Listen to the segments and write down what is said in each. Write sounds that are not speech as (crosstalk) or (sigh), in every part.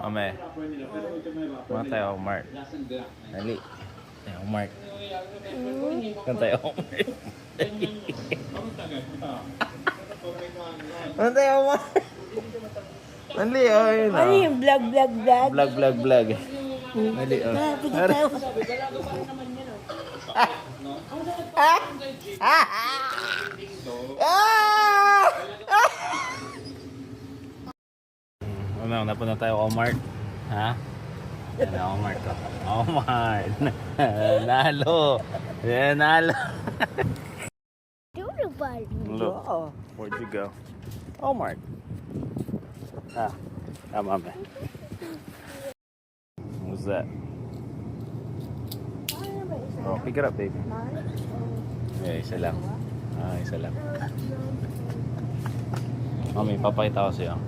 Mame. Mga tayo, Mark. Dali. Tayo, Mark. Kan tayo, Mark. Ano tayo, Mark? Dali, oh, yun, Ano yung vlog, vlog, vlog? Vlog, vlog, vlog. Dali, oh. Ah, tigil tayo. Ah! Ano, napunta tayo kay Mark. Ha? Ano ako Mark ko? Oh Mark. (laughs) Nalo. Yeah, nalo. Look. Oo. Where'd you go? Mark. Ah. Tama ba? What's that? Oh, pick it up, baby. Yeah, isa lang. Ah, isa lang. (laughs) Mami, papakita ko sa'yo.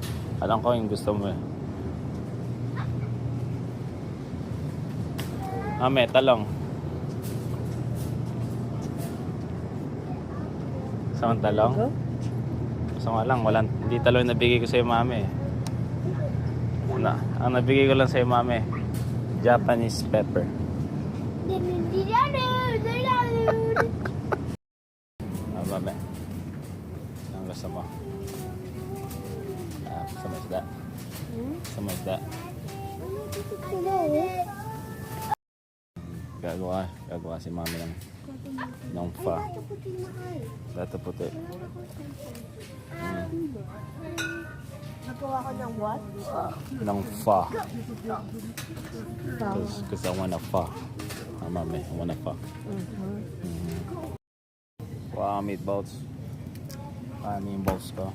Alam ko yung gusto mo eh. Mami, talong. Isang talong? Nga lang, walang, hindi talong nabigay ko sa'yo, mami. Na, ang nabigay ko lang sa'yo, mami, Japanese pepper. Ah, mami. Ang gusto mo? Gusto mo isda? Gusto mo isda? Gagawa, gagawa si mami ng, ng fa. Dito puti. Nagawa ko ng what? ng fa. Cause, cause I wanna fa. Ah, mami, I wanna fa. Mhm. Wow, meatballs. Ah, meatballs ko.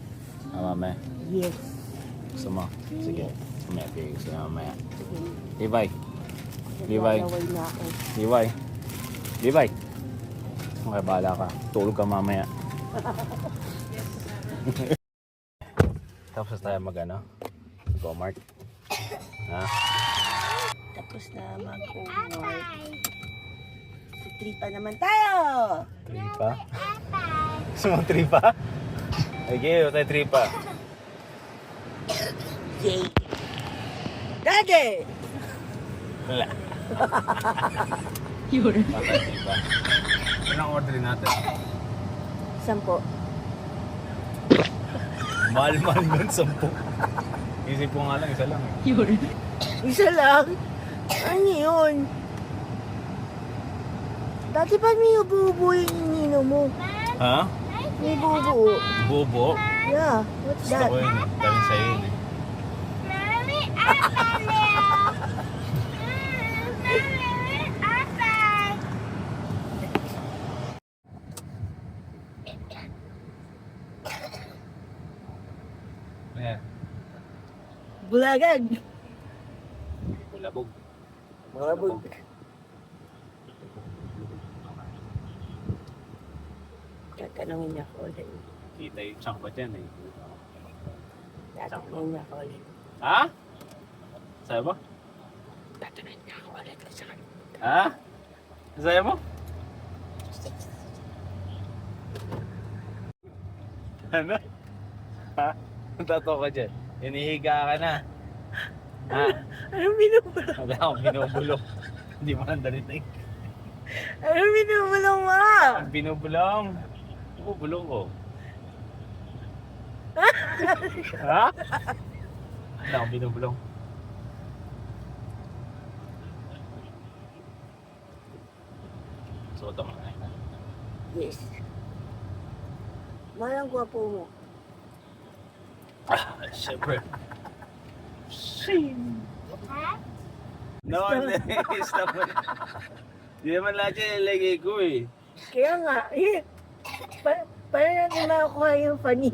Ah, mami. Yes. Gusto mo? Sige. Mamaya, ko sa'yo mamaya. Levi. Levi. Naglalaway na ako. Levi. Levi. Okay, bahala ka. Tulog ka mamaya. (laughs) Tapos tayo mag ano? Go Mark. Ha? Tapos na mag-homework. Sa tripa naman tayo! Tripa? (laughs) Gusto mo tripa? Okay, okay, tayo tripa. Yay! Daddy! Wala. (laughs) Yun. Anong order natin? Sampo. Mahal-mahal nun, sampu. Isip ko nga lang, isa lang. eh. Isa lang? Ano yun? Dati pa may ubo-ubo yung inino mo. Ha? May ubo-ubo. Bobo? Yeah, what's Gusto that? ko yun. Galing sa'yo yun eh. Ayan. Bulagag. Bulabog. Bulabog. Tatanungin niya ako ulit. Kita yung ko dyan eh. Tatanungin niya ako ulit. Ha? Sabi mo? Tatanungin niya ako ulit. Ha? Sabi mo? Ano? Ha? Tato ka dyan. Inihiga ka na. Ha? Anong binubulong? Wala akong binubulong. Hindi mo nang darinig. Anong binubulong mo? Ang binubulong. Bubulong ko. (laughs) ha? Wala akong binubulong. So, tama na. Yes. Mahal ang gwapo mo. Ah, syempre. Shing. No, hindi. Stop. Hindi naman lahat yan ilagay ko eh. Kaya nga, eh, pa, paano natin makakuha yung funny,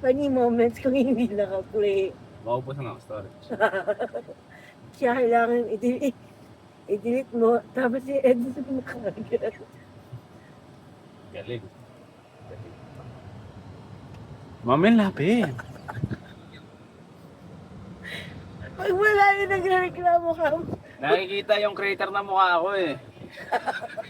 funny moments kung hindi naka-play? Maubos na ang storage. Kaya kailangan i-delete, i-delete mo, tapos i-edit mo kagad. Galing. Mamin lapin. Pag wala yung nagreklamo ka, Nakikita yung crater na mukha ko eh. (laughs)